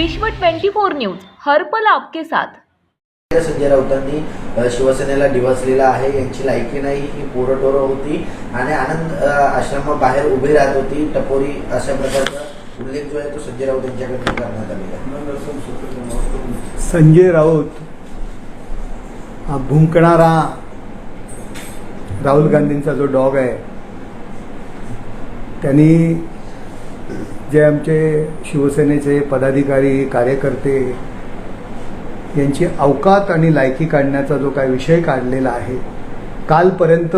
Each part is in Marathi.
विश्व 24 न्यूज हर्पल आपके साथ. संजय राऊतांनी शिवसेनेला डिवचलेला आहे यांची लायकी नाही ही पोरटोरं होती. आणि आनंद अ, आश्रमाबाहेर उभी राहत होती टपोरी अशा प्रकारचा उल्लेख जो आहे तो संजय राऊत यांच्याकडे करण्यात आलेला आहे. संजय राऊत हा भुंकणारा राहुल गांधींचा जो डॉग आहे त्यांनी जे आमचे शिवसेनेचे पदाधिकारी कार्यकर्ते यांची अवकात आणि लायकी काढण्याचा जो काय विषय काढलेला आहे कालपर्यंत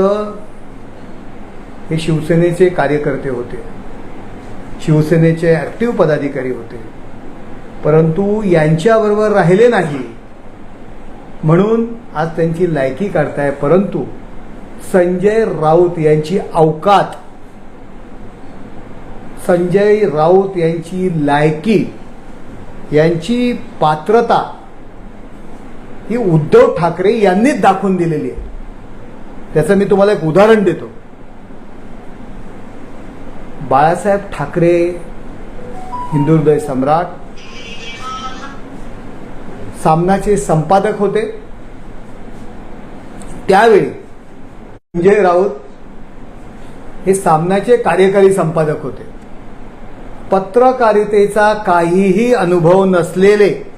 हे शिवसेनेचे कार्यकर्ते होते शिवसेनेचे ॲक्टिव्ह पदाधिकारी होते परंतु यांच्याबरोबर राहिले नाही. म्हणून आज त्यांची लायकी काढताय परंतु संजय राऊत यांची अवकात संजय राऊत यांची लायकी यांची पात्रता ही उद्धव ठाकरे यांनीच दाखवून दिलेली आहे. त्याचं मी तुम्हाला एक उदाहरण देतो. बाळासाहेब ठाकरे हिंदुहृदय सम्राट सामनाचे संपादक होते. त्यावेळी संजय राऊत हे सामनाचे कार्यकारी संपादक होते. पत्रकारितेचा काहीही अनुभव नसलेले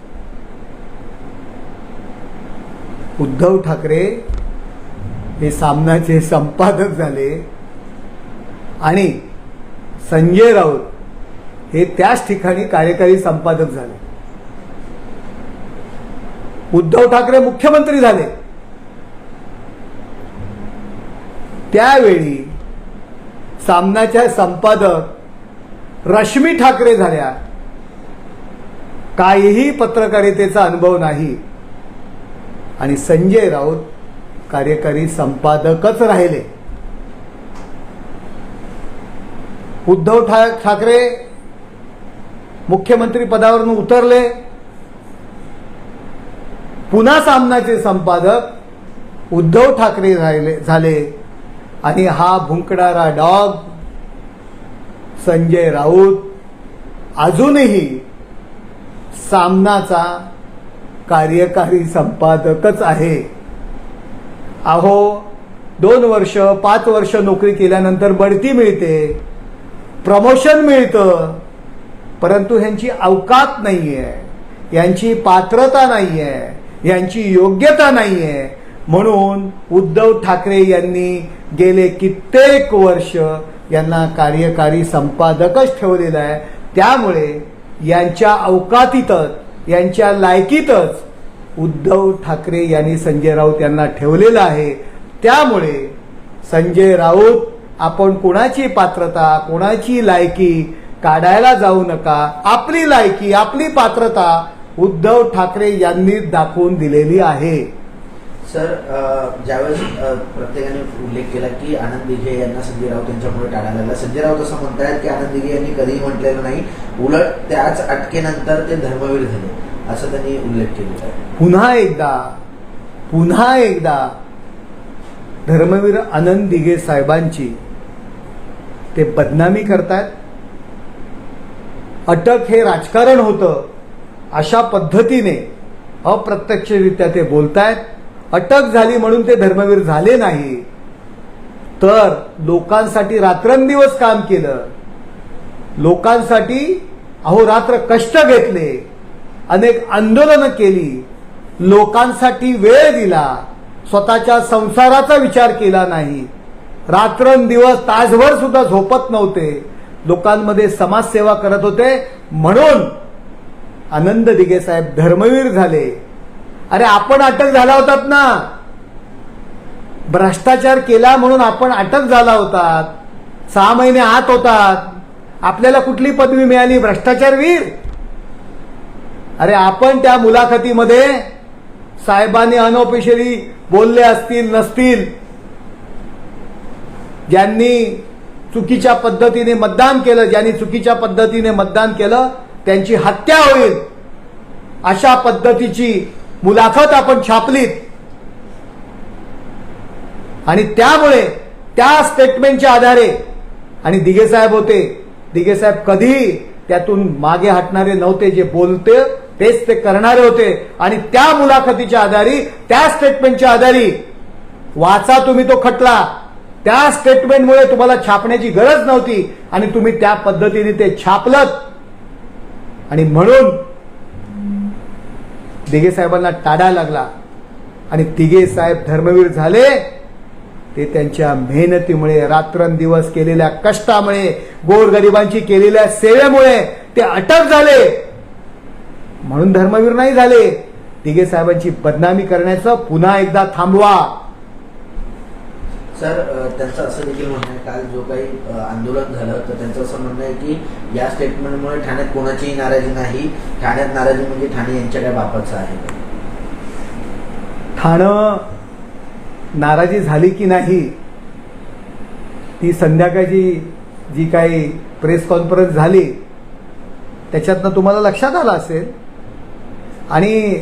उद्धव ठाकरे हे सामनाचे संपादक झाले आणि संजय राऊत हे त्याच ठिकाणी कार्यकारी संपादक झाले. उद्धव ठाकरे मुख्यमंत्री झाले. त्यावेळी सामनाच्या संपादक रश्मी ठाकरे झाल्या. काहीही पत्रकारितेचा अनुभव नाही. आणि संजय राऊत कार्यकारी संपादकच राहिले. उद्धव ठा ठाकरे मुख्यमंत्री पदावरून उतरले. पुन्हा सामनाचे संपादक उद्धव ठाकरे राहिले झाले. आणि हा भुंकणारा डॉग संजय राऊत अजूनही सामनाचा कार्यकारी संपादकच आहे. अहो दोन वर्ष पाच वर्ष नोकरी केल्यानंतर बढती मिळते प्रमोशन मिळतं परंतु ह्यांची अवकात नाही आहे यांची पात्रता नाही आहे यांची योग्यता नाही आहे म्हणून उद्धव ठाकरे यांनी गेले कित्येक वर्ष यांना कार्यकारी संपादकच ठेवलेला आहे. त्यामुळे यांच्या अवकातीतच यांच्या लायकीतच उद्धव ठाकरे यांनी संजय राऊत यांना ठेवलेलं आहे. त्यामुळे संजय राऊत आपण कोणाची पात्रता कोणाची लायकी काढायला जाऊ नका. आपली लायकी आपली पात्रता उद्धव ठाकरे यांनी दाखवून दिलेली आहे. सर ज्यावेळेस प्रत्येकाने उल्लेख केला की आनंद दिघे यांना संजय राऊत यांच्यामुळे टाळायला लागला. संजय राऊत असं म्हणतायत की आनंद दिघे यांनी कधीही म्हटलेलं नाही उलट त्याच अटकेनंतर ते धर्मवीर झाले असं त्यांनी उल्लेख केलेला आहे. पुन्हा एकदा पुन्हा एकदा धर्मवीर आनंद दिघे साहेबांची ते बदनामी करतायत. अटक हे राजकारण होतं अशा पद्धतीने अप्रत्यक्षरित्या ते बोलतायत. अटक झाली म्हणून ते धर्मवीर झाले नाही. तर लोकांसाठी रात्रंदिवस काम केलं. लोकांसाठी अहोरात्र कष्ट घेतले. अनेक आंदोलनं केली. लोकांसाठी वेळ दिला. स्वतःच्या संसाराचा विचार केला नाही. रात्रंदिवस तासभर सुद्धा झोपत नव्हते. लोकांमध्ये समाजसेवा करत होते. म्हणून आनंद दिगे साहेब धर्मवीर झाले. अरे आपण अटक झाला होतात ना. भ्रष्टाचार केला म्हणून आपण अटक झाला होतात. सहा महिने आत होतात. आपल्याला कुठली पदवी मिळाली? भ्रष्टाचारवीर अरे आपण त्या मुलाखतीमध्ये साहेबांनी अनऑफिशियली बोलले असतील नसतील? ज्यांनी चुकीच्या पद्धतीने मतदान केलं ज्यांनी चुकीच्या पद्धतीने मतदान केलं त्यांची हत्या होईल. अशा पद्धतीची मुलाखत आपण छापलीत. आणि त्यामुळे त्या स्टेटमेंटच्या आधारे आणि दिघे साहेब होते दिघे साहेब कधीही त्यातून मागे हटणारे नव्हते जे बोलते तेच ते करणारे होते. आणि त्या मुलाखतीच्या आधारी त्या स्टेटमेंटच्या आधारी वाचा तुम्ही तो खटला. त्या स्टेटमेंटमुळे तुम्हाला छापण्याची गरज नव्हती. आणि तुम्ही त्या पद्धतीने ते छापलत. आणि म्हणून दिघे साहेबांना टाडा लागला. आणि तिघे साहेब धर्मवीर झाले ते त्यांच्या मेहनतीमुळे रात्रंदिवस केलेल्या कष्टामुळे गोरगरिबांची केलेल्या सेवेमुळे ते अटक झाले. म्हणून धर्मवीर नाही झाले. तिघे साहेबांची बदनामी करण्याचं पुन्हा एकदा थांबवा. सर त्यांचं असं देखील म्हणणं आहे काल जो काही आंदोलन झालं तर त्यांचं असं म्हणणं आहे की या स्टेटमेंटमुळे ठाण्यात कोणाचीही नाराजी नाही. ठाण्यात नाराजी म्हणजे ठाणे यांच्या काय बापाचं आहे? ठाणं नाराजी झाली की नाही ती संध्याकाळची जी काही प्रेस कॉन्फरन्स झाली त्याच्यातनं तुम्हाला लक्षात आलं असेल. आणि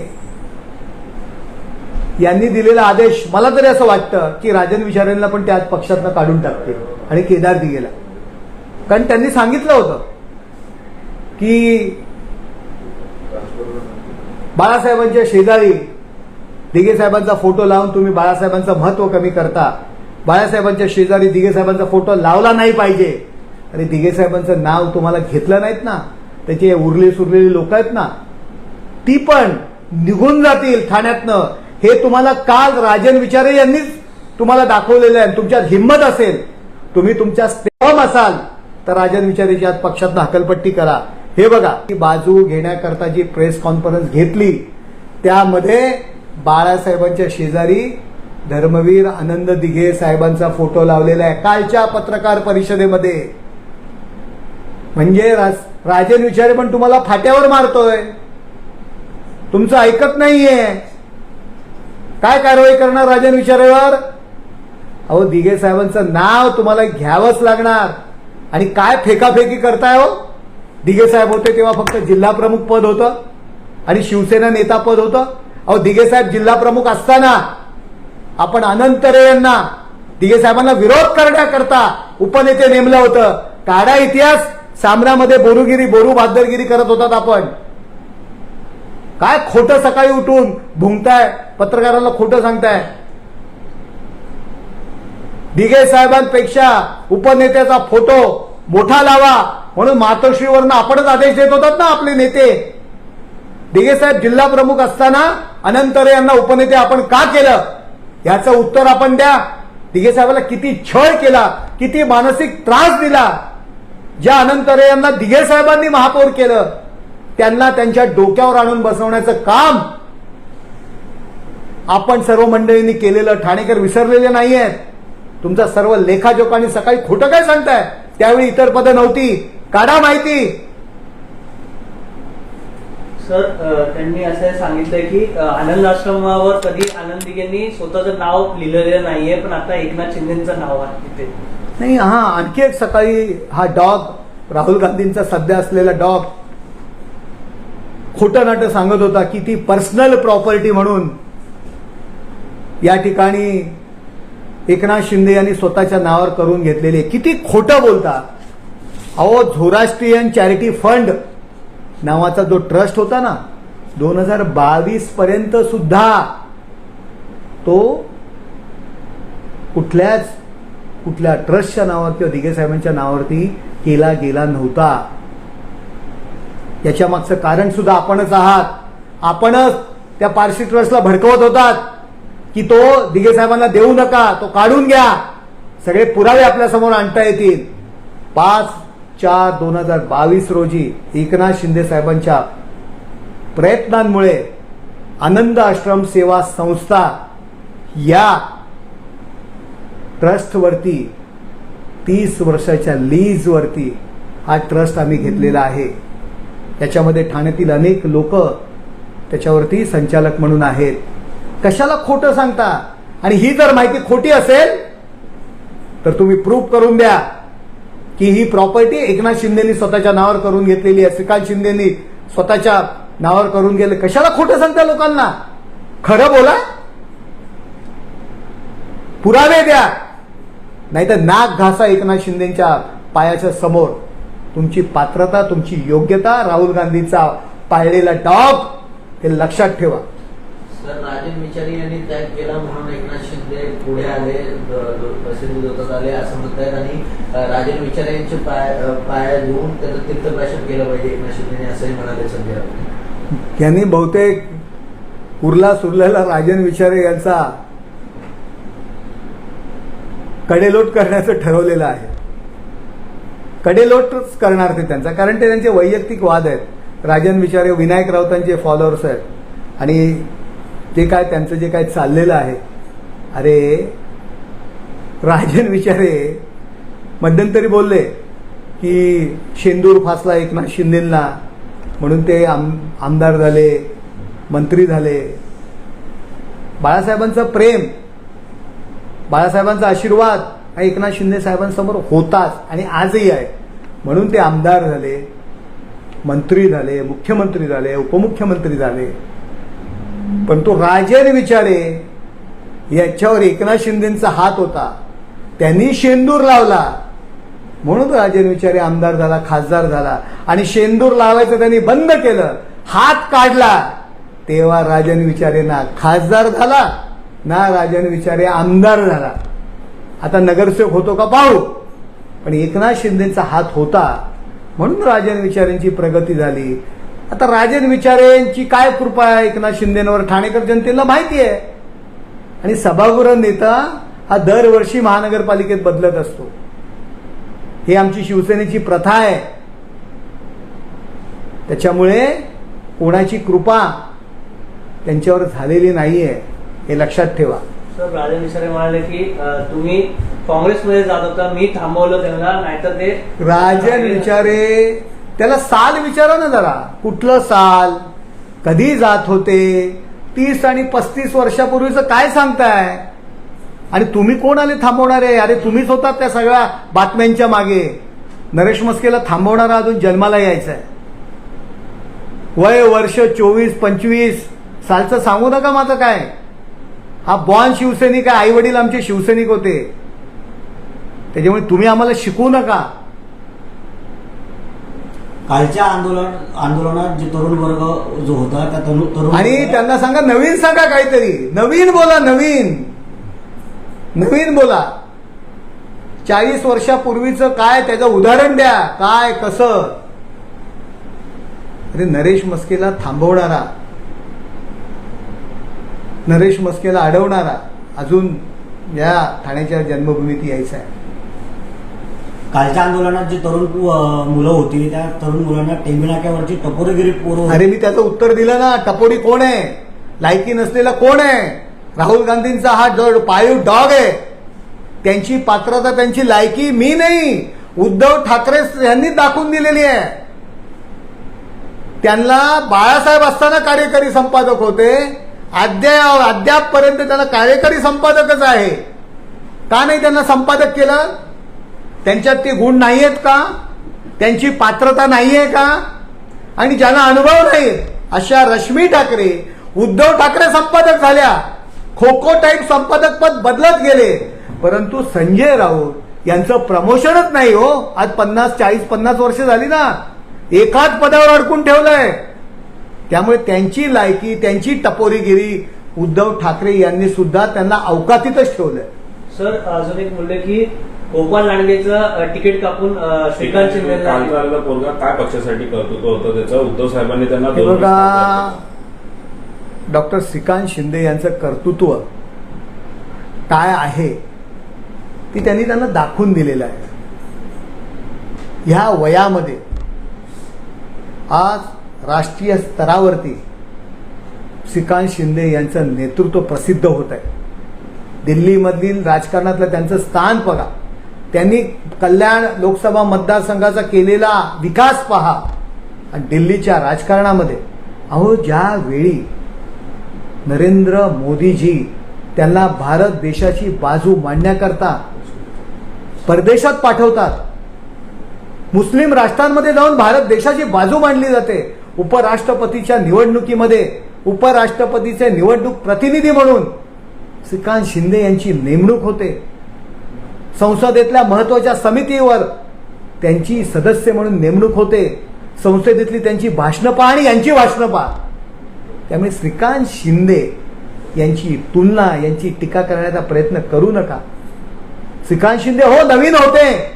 यांनी दिलेला आदेश मला तरी असं वाटतं की राजन विचारेंना पण त्या पक्षातनं काढून टाकते आणि केदार दिगेला कारण त्यांनी सांगितलं होतं की बाळासाहेबांच्या शेजारी दिगे साहेबांचा फोटो लावून तुम्ही बाळासाहेबांचं महत्त्व कमी करता. बाळासाहेबांच्या शेजारी दिगे साहेबांचा फोटो लावला नाही पाहिजे. आणि दिगे साहेबांचं नाव तुम्हाला घेतलं नाहीत ना त्याचे उरले सुरलेली लोक आहेत ना ती पण निघून जातील ठाण्यातनं. हे तुम्हाला काल राजन विचारे यांनीच तुम्हाला दाखवलेलं आहे. तुमच्यात हिंमत असेल तुम्ही तुमच्या स्टेम असाल तर राजन विचारेची आज पक्षात हकलपट्टी करा. हे बघा ही बाजू घेण्याकरता जी प्रेस कॉन्फरन्स घेतली त्यामध्ये बाळासाहेबांच्या शेजारी धर्मवीर आनंद दिघे साहेबांचा फोटो लावलेला आहे कालच्या पत्रकार परिषदेमध्ये. म्हणजे राज- राजन विचारे पण तुम्हाला फाट्यावर मारतोय. तुमचं ऐकत नाहीये. काय कारवाई करणार राजन विचारेवर? अहो दिघे साहेबांचं नाव तुम्हाला घ्यावंच लागणार. आणि काय फेकाफेकी करताय हो? दिघे साहेब होते तेव्हा फक्त जिल्हा प्रमुख पद होतं. आणि शिवसेना नेता पद होतं. अहो दिघे साहेब जिल्हा प्रमुख असताना आपण अनंतरे यांना दिघे साहेबांना विरोध करण्याकरता उपनेते नेमलं होतं. काढा इतिहास. सामन्यामध्ये बोरुगिरी बोरू बहादरगिरी करत होतात आपण. काय खोटं सकाळी उठून भुंकताय पत्रकारांना खोटं सांगताय? दिघे साहेबांपेक्षा उपनेत्याचा फोटो मोठा लावा. म्हणून मातोश्रीवरनं आपणच आदेश देत होतात ना आपले नेते. दिघे साहेब जिल्हा प्रमुख असताना अनंतरे यांना उपनेते आपण का केलं? याचं उत्तर आपण द्या. दिघे साहेबाला किती छळ केला किती मानसिक त्रास दिला. ज्या अनंतरे यांना दिघे साहेबांनी महापौर केलं. त्यांना त्यांच्या डोक्यावर आणून बसवण्याचं काम आपण सर्व मंडळींनी केलेलं. ठाणेकर विसरलेले नाही आहेत तुमचा सर्व लेखाजोखाने सकाळी खोटं काय सांगताय? त्यावेळी इतर पदं नव्हती. काढा माहिती. सर त्यांनी असं सांगितलंय की आनंद आश्रमावर कधी आनंद दिघेंनी स्वतःचं नाव लिहिलेलं नाहीये पण आता एकनाथ शिंदेचं नाव आहे तिथे. नाही हा आणखी एक सकाळी हा डॉग राहुल गांधींचा सध्या असलेला डॉग खोटं नाटं सांगत होता की ती पर्सनल प्रॉपर्टी म्हणून या ठिकाणी एकनाथ शिंदे यांनी स्वतःच्या नावावर करून घेतलेली आहे. किती खोटं बोलता अहो झोराष्ट्रीयन चॅरिटी फंड नावाचा जो ट्रस्ट होता ना दोन हजार बावीस पर्यंत सुद्धा तो कुठल्याच कुठल्या ट्रस्टच्या नावावर किंवा दिगे साहेबांच्या नावावरती केला गेला नव्हता याच्या मागचं कारण सुद्धा आपणच आहात. आपणच त्या पारशी ट्रस्टला भडकवत होतात की तो दिघे साहेबांना देऊ नका तो काढून घ्या. सगळे पुरावे आपल्यासमोर आणता येतील. पाच चार दोन हजार बावीस रोजी एकनाथ शिंदे साहेबांच्या प्रयत्नांमुळे आनंद आश्रम सेवा संस्था या ट्रस्टवरती तीस वर्षाच्या लीजवरती हा ट्रस्ट आम्ही घेतलेला आहे. त्याच्यामध्ये ठाण्यातील अनेक लोक त्याच्यावरती संचालक म्हणून आहेत. कशाला खोटं सांगता? आणि ही जर माहिती खोटी असेल तर तुम्ही प्रूफ करून द्या की ही प्रॉपर्टी एकनाथ शिंदेनी स्वतःच्या नावावर करून घेतलेली आहे. श्रीकांत शिंदेनी स्वतःच्या नावावर करून गेले कशाला खोटं सांगता लोकांना? खरं बोला. पुरावे द्या. नाहीतर नाक घासा एकनाथ शिंदेच्या पायाच्या समोर. तुमची पात्रता तुमची योग्यता राहुल गांधीचा पाळलेला डॉग हे लक्षात ठेवा. सर राजन विचारी यांनी त्याग केला म्हणून एकनाथ शिंदे पुढे आले दोतात आले असं म्हणतायत. आणि राजन विचारे यांचे पाय पाय धुवून त्याचं तीर्थदर्शन केलं पाहिजे एकनाथ शिंदे असंही म्हणाले संजय राऊत. यांनी बहुतेक उरला सुरलेला राजन विचारे यांचा कडेलोट करण्याचं ठरवलेलं आहे. कडेलोटच करणार ते त्यांचा. कारण ते त्यांचे वैयक्तिक वाद आहेत. राजन विचारे विनायक राऊतांचे फॉलोअर्स आहेत. आणि जे काय त्यांचं जे काय चाललेलं आहे अरे राजन विचारे मध्यंतरी बोलले की शेंदूर फासला एकनाथ शिंदेंना म्हणून ते आम आमदार झाले मंत्री झाले. बाळासाहेबांचं प्रेम बाळासाहेबांचा आशीर्वाद हा एकनाथ शिंदे साहेबांसमोर होताच आणि आजही आहे. म्हणून ते आमदार झाले मंत्री झाले मुख्यमंत्री झाले उपमुख्यमंत्री झाले. पण तो राजेन विचारे याच्यावर एकनाथ शिंदेचा हात होता. त्यांनी शेंदूर लावला. म्हणून राजेन विचारे आमदार झाला खासदार झाला. आणि शेंदूर लावायचं त्यांनी बंद केलं. हात काढला. तेव्हा राजन विचारे ना खासदार झाला ना राजन विचारे आमदार झाला. आता नगरसेवक होतो का पाहू. पण एकनाथ शिंदेचा हात होता म्हणून राजन विचारेंची प्रगती झाली. आता राजन विचारेंची काय कृपा आहे एकनाथ शिंदेवर? ठाणेकर जनतेला माहिती आहे. आणि सभागृह नेता हा दरवर्षी महानगरपालिकेत बदलत असतो. ही आमची शिवसेनेची प्रथा आहे. त्याच्यामुळे कोणाची कृपा त्यांच्यावर झालेली नाही आहे हे लक्षात ठेवा. सर राजन विचारे म्हणाले की तुम्ही काँग्रेसमध्ये जात होता मी थांबवलं त्यांना नाहीतर ते राजन विचारे त्याला साल विचारा ना जरा. कुठलं साल? कधी जात होते? तीस आणि पस्तीस वर्षापूर्वीचं काय सांगताय? आणि तुम्ही कोण आले थांबवणार आहे? अरे तुम्हीच होतात त्या सगळ्या बातम्यांच्या मागे. नरेश मस्केला थांबवणारा अजून जन्माला यायचा आहे वय वर्ष चोवीस पंचवीस. सालचं सांगू नका माझं काय. हा बॉन शिवसैनिक आहे आई वडील आमचे शिवसैनिक होते. त्याच्यामुळे तुम्ही आम्हाला शिकवू नका. कालच्या आंदोलन आंदोलनात जे तरुण वर्ग जो होता त्या तरुण तरुण आणि त्यांना सांगा नवीन सांगा काहीतरी. नवीन बोला नवीन. नवीन बोला. चाळीस वर्षापूर्वीचं काय त्याचं उदाहरण द्या. काय कसं? अरे नरेश मस्केला थांबवणारा. नरेश मस्केला अडवणारा अजून या ठाण्याच्या जन्मभूमीत यायचा आहे. कालच्या आंदोलनात जे तरुण मुलं होती त्या तरुण मुलांना टेंबिनाक्यावरची टपोरगिरी पोरं अरे मी त्याचं उत्तर दिलं ना. टपोरी कोण आहे? लायकी नसलेला कोण आहे? राहुल गांधींचा हा जो पाळीव डॉग आहे त्यांची पात्रता त्यांची लायकी मी नाही. उद्धव ठाकरे यांनी दाखवून दिलेली आहे. त्यांना बाळासाहेब असताना कार्यकारी संपादक होते. अद्याप अद्यापपर्यंत त्याला कार्यकारी संपादकच आहे. का नाही त्यांना संपादक केलं? त्यांच्यात ते गुण नाही आहेत का? त्यांची पात्रता नाही आहे का? आणि ज्यांना अनुभव नाही अशा रश्मी ठाकरे उद्धव ठाकरे संपादक झाल्या. खो खो टाईप संपादक पद बदलत गेले. परंतु संजय राऊत यांचं प्रमोशनच नाही हो. आज पन्नास चाळीस पन्नास वर्ष झाली ना. एकाच पदावर अडकून ठेवलंय. त्यामुळे त्यांची लायकी त्यांची टपोरीगिरी उद्धव ठाकरे यांनी सुद्धा त्यांना अवकातीतच ठेवलंय. सर अजून एक म्हणले की गोपाल लांडगेचं तिकीट कापून श्रीकांत पोरगा काय पक्षासाठी कर्तृत्व होतं त्याचं? उद्धव साहेबांनी त्यांना डॉक्टर श्रीकांत शिंदे यांचं कर्तृत्व काय आहे ती त्यांनी त्यांना दाखवून दिलेलं आहे. ह्या वयामध्ये आज राष्ट्रीय स्तरावरती श्रीकांत शिंदे यांचं नेतृत्व प्रसिद्ध होत आहे. दिल्लीमधील राजकारणातलं त्यांचं स्थान बघा. त्यांनी कल्याण लोकसभा मतदारसंघाचा केलेला विकास पहा आणि दिल्लीच्या राजकारणामध्ये. अहो ज्या वेळी नरेंद्र मोदीजी त्यांना भारत देशाची बाजू मांडण्याकरता परदेशात पाठवतात मुस्लिम राष्ट्रांमध्ये जाऊन भारत देशाची बाजू मांडली जाते उपराष्ट्रपतीच्या निवडणुकीमध्ये उपराष्ट्रपतीचे निवडणूक प्रतिनिधी म्हणून श्रीकांत शिंदे यांची नेमणूक होते. संसदेतल्या महत्त्वाच्या समितीवर त्यांची सदस्य म्हणून नेमणूक होते. संसदेतली त्यांची भाषणं पहा आणि यांची भाषणं पहा त्यामुळे श्रीकांत शिंदे यांची तुलना यांची टीका करण्याचा प्रयत्न करू नका. श्रीकांत शिंदे हो नवीन होते.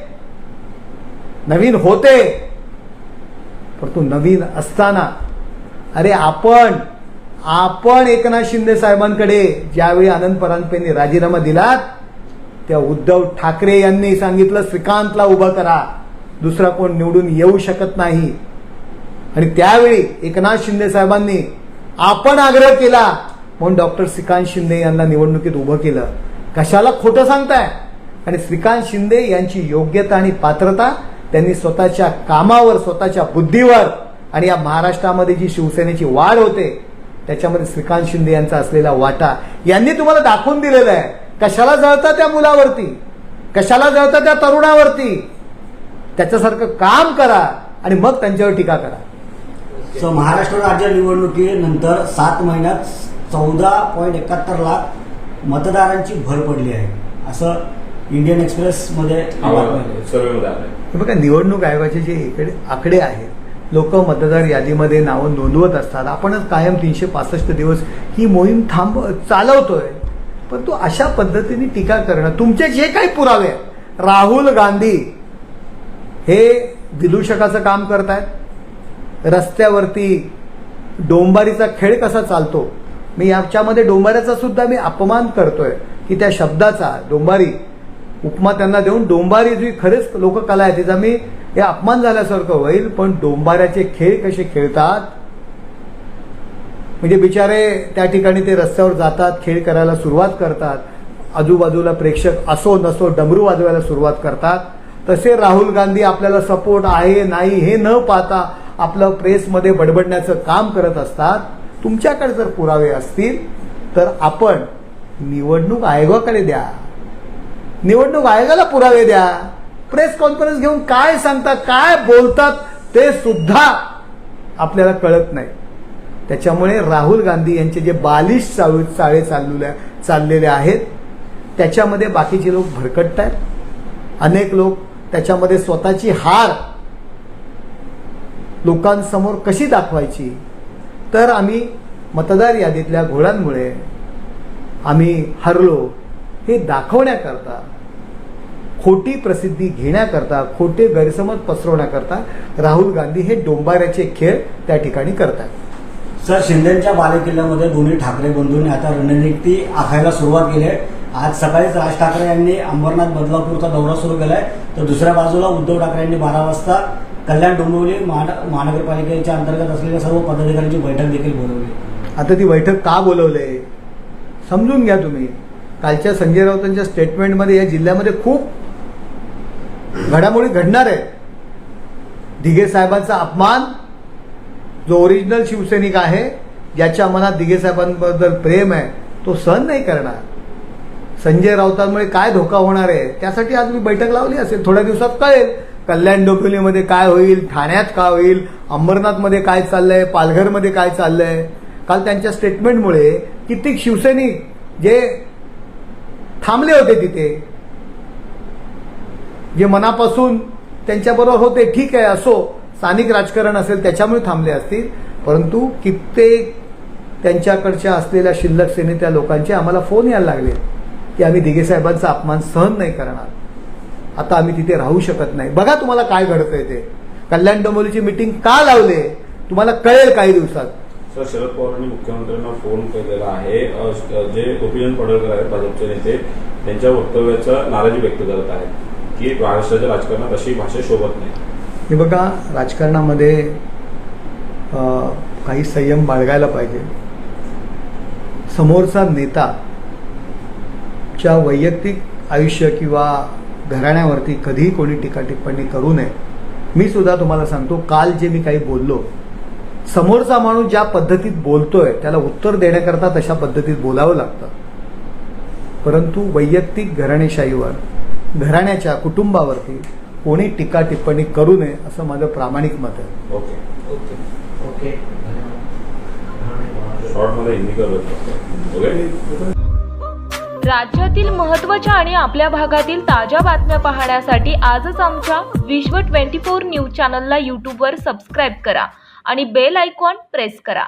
नवीन होते. परंतु नवीन असताना अरे आपण आपण एकनाथ शिंदे साहेबांकडे ज्यावेळी आनंद परांजपेंनी राजीनामा दिलात त्या उद्धव ठाकरे यांनी सांगितलं श्रीकांतला उभं करा दुसरा कोण निवडून येऊ शकत नाही. आणि त्यावेळी एकनाथ शिंदे साहेबांनी आपण आग्रह केला. म्हणून डॉक्टर श्रीकांत शिंदे यांना निवडणुकीत उभं केलं. कशाला खोटं सांगताय? आणि श्रीकांत शिंदे यांची योग्यता आणि पात्रता त्यांनी स्वतःच्या कामावर स्वतःच्या बुद्धीवर आणि या महाराष्ट्रामध्ये जी शिवसेनेची वाढ होते त्याच्यामध्ये श्रीकांत शिंदे यांचा असलेला वाटा यांनी तुम्हाला दाखवून दिलेला आहे. कशाला जळता त्या मुलावरती? कशाला जळता त्या तरुणावरती? त्याच्यासारखं काम करा आणि मग त्यांच्यावर टीका करा. सो महाराष्ट्र राज्य निवडणुकीनंतर सात महिन्यात चौदा पॉईंट एकाहत्तर लाख मतदारांची भर पडली आहे. असं इंडियन एक्सप्रेसमध्ये हे बघा निवडणूक आयोगाचे जे इकडे आकडे आहेत लोक मतदार यादीमध्ये नावं नोंदवत असतात. आपणच कायम तीनशे पासष्ट दिवस ही मोहीम थांब चालवतोय. पण तो अशा पद्धतीने टीका करणं तुमचे जे काही पुरावे आहेत राहुल गांधी हे विदूषकाचं काम करतायत. रस्त्यावरती डोंबारीचा खेळ कसा चालतो? मी याच्यामध्ये डोंबाऱ्याचा सुद्धा मी अपमान करतोय की त्या शब्दाचा डोंबारी उपमा त्यांना देऊन डोंबारी जी खरेच लोककला आहे तिचा मी हे अपमान झाल्यासारखं होईल पण डोंबाऱ्याचे खेळ कसे खेळतात? म्हणजे बिचारे त्या ठिकाणी ते रस्त्यावर जातात खेळ करायला सुरुवात करतात. आजूबाजूला प्रेक्षक असो नसो डमरू वाजवायला सुरुवात करतात. तसे राहुल गांधी आपल्याला सपोर्ट आहे नाही हे न पाहता आपलं प्रेसमध्ये बडबडण्याचं काम करत असतात. तुमच्याकडे जर पुरावे असतील तर आपण निवडणूक आयोगाकडे द्या. निवडणूक आयोगाला पुरावे द्या. प्रेस कॉन्फरन्स घेऊन काय सांगतात काय बोलतात ते सुद्धा आपल्याला कळत नाही. त्याच्यामुळे राहुल गांधी यांचे जे बालिश चाळू चाळे चाललेले चाललेले आहेत त्याच्यामध्ये बाकीचे लोक भरकटत आहेत अनेक लोक त्याच्यामध्ये स्वतःची हार लोकांसमोर कशी दाखवायची? तर आम्ही मतदार यादीतल्या घोळांमुळे आम्ही हरलो हे दाखवण्याकरता खोटी प्रसिद्धी घेण्याकरता खोटे गैरसमज पसरवण्याकरता राहुल गांधी हे डोंबाऱ्याचे खेळ त्या ठिकाणी करतात. सर शिंदेच्या बालेकिल्ल्यामध्ये दोन्ही ठाकरे बंधूंनी आता रणनीती आखायला सुरुवात केली आहे. आज सकाळीच राज ठाकरे यांनी अंबरनाथ बदलापूरचा दौरा सुरू केलाय. तर दुसऱ्या बाजूला उद्धव ठाकरे यांनी बारा वाजता कल्याण डोंबिवली महान- महानगरपालिकेच्या अंतर्गत असलेल्या सर्व पदाधिकाऱ्यांची बैठक देखील बोलवली. आता ती बैठक का बोलवले समजून घ्या तुम्ही. कालच्या संजय राऊतांच्या स्टेटमेंटमध्ये या जिल्ह्यामध्ये खूप घडामोडी घडणार आहे. दिघे साहेबांचा अपमान जो ओरिजिनल शिवसैनिक आहे ज्याच्या मनात दिघे साहेबांबद्दल प्रेम आहे तो सहन नाही करणार. संजय राऊतांमुळे काय धोका होणार आहे त्यासाठी आज मी बैठक लावली असेल. थोड्या दिवसात कळेल कल्याण डोंबिवलीमध्ये काय होईल ठाण्यात काय होईल अंबरनाथमध्ये काय चाललंय पालघरमध्ये काय चाललंय. काल त्यांच्या स्टेटमेंटमुळे कित्येक शिवसैनिक जे थांबले होते तिथे जे मनापासून त्यांच्याबरोबर होते ठीक आहे असो. स्थानिक राजकारण असेल त्याच्यामुळे थांबले असतील. परंतु कित्येक त्यांच्याकडच्या असलेल्या शिल्लक सेनेच्या लोकांचे आम्हाला फोन यायला लागले की आम्ही दिघे साहेबांचा अपमान सहन नाही करणार. आता आम्ही तिथे राहू शकत नाही. बघा तुम्हाला काय घडतंय ते. कल्याण डोंबिवलीची मिटिंग का लावले? तुम्हाला कळेल काही दिवसात. सर शरद पवारांनी मुख्यमंत्र्यांना फोन केलेला आहे. जे गोपीचंद पडळकर आहेत भाजपचे नेते त्यांच्या वक्तव्याचा नाराजी व्यक्त करत आहेत. की महाराष्ट्राच्या राजकारणात अशी भाषा शोभत नाही. हे बघा राजकारणामध्ये काही संयम बाळगायला पाहिजे. समोरचा नेता च्या वैयक्तिक आयुष्य किंवा घराण्यावरती कधीही कोणी टीका टिप्पणी करू नये. मी सुद्धा तुम्हाला सांगतो काल जे मी काही बोललो समोरचा माणूस ज्या पद्धतीत बोलतोय त्याला उत्तर देण्याकरता तशा पद्धतीत बोलावं लागतं. परंतु वैयक्तिक घराणेशाहीवर घराण्याच्या कुटुंबावरती कोणी टीका टिप्पणी करू नये असं माझं प्रामाणिक मत आहे. ओके. ओके. राज्यातील महत्त्वाच्या आणि आपल्या भागातील ताज्या बातम्या पाहण्यासाठी आजच आमच्या विश्व ट्वेंटी फोर न्यूज चॅनलला यूट्यूबवर सबस्क्राईब करा आणि बेल आयकॉन प्रेस करा.